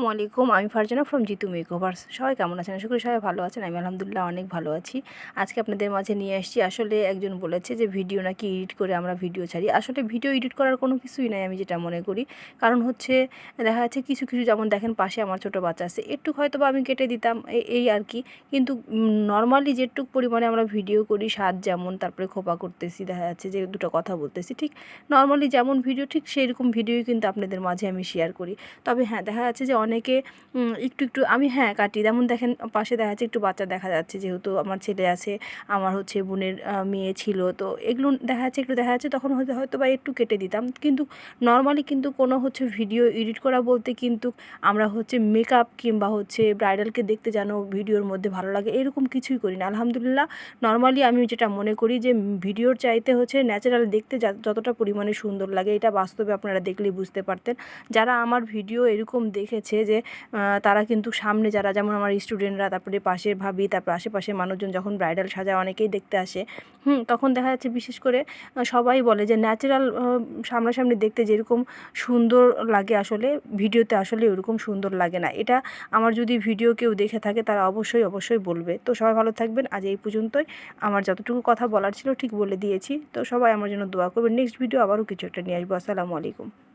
আসসালামু আলাইকুম, আমি ফারজানা ফ্রম জিতু মেকওভার্স সবাই কেমন আছেন? আশা করি সবাই ভালো আছেন। আমি আলহামদুলিল্লাহ অনেক ভালো আছি। আজকে আপনাদের মাঝে নিয়ে এসেছি আসলে একজন বলেছে যে, ভিডিও নাকি এডিট করে আমরা ভিডিও ছাড়ি। আসলে ভিডিও এডিট করার কোনো কিছুই নাই আমি যেটা মনে করি। কারণ হচ্ছে, দেখা যাচ্ছে কিছু কিছু যেমন দেখেন, পাশে আমার ছোটো বাচ্চা আছে। একটু হয়তো বা আমি কেটে দিতাম এই আর কি। কিন্তু নর্মালি যেটুক পরিমাণে আমরা ভিডিও করি, স্বাদ যেমন, তারপরে খোপা করতেছি, দেখা যাচ্ছে যে, দুটো কথা বলতেছি, ঠিক নর্মালি যেমন ভিডিও, ঠিক সেই রকম ভিডিওই কিন্তু আপনাদের মাঝে আমি শেয়ার করি। তবে হ্যাঁ দেখা যাচ্ছে যে, অনেকে উম, একটু একটু আমি হ্যাঁ কাটি। যেমন দেখেন পাশে দেখা যাচ্ছে একটু বাচ্চা দেখা যাচ্ছে যেহেতু আমার ছেলে আছে আমার হচ্ছে বোনের মেয়ে ছিল। তো এগুলো দেখা যাচ্ছে একটু দেখা যাচ্ছে তখন হয়তো হয়তো বা একটু কেটে দিতাম। কিন্তু নর্মালি কিন্তু কোনো হচ্ছে ভিডিও এডিট করা বলতে কিন্তু আমরা হচ্ছে মেকআপ কিংবা হচ্ছে ব্রাইডালকে দেখতে যেন ভিডিওর মধ্যে ভালো লাগে এরকম কিছুই করি না। আলহামদুলিল্লাহ নর্মালি আমি যেটা মনে করি যে ভিডিওর চাইতে হচ্ছে ন্যাচারাল দেখতে যতটা পরিমাণে সুন্দর লাগে এটা বাস্তবে আপনারা দেখলেই বুঝতে পারতেন। যারা আমার ভিডিও এরকম দেখেছে যে তারা কিন্তু সামনে যারা, যেমন আমার স্টুডেন্টরা তারপরে পাশের ভাবি, তারপর আশেপাশের মানুষজন যখন ব্রাইডাল সাজায় অনেকেই দেখতে আসে, হুম, তখন দেখা যাচ্ছে বিশেষ করে সবাই বলে যে ন্যাচারাল সামনাসামনি দেখতে যেরকম সুন্দর লাগে আসলে, ভিডিওতে আসলে ওরকম সুন্দর লাগে না। এটা আমার যদি ভিডিও কেউ দেখে থাকে, তারা অবশ্যই অবশ্যই বলবে। তো সবাই ভালো থাকবেন। আজ এই পর্যন্তই। আমার যতটুকু কথা বলার ছিল, ঠিক বলে দিয়েছি। তো সবাই আমার জন্য দোয়া করবেন। নেক্সট ভিডিও আবারও কিছু একটা নিয়ে আসব। আসসালামু আলাইকুম।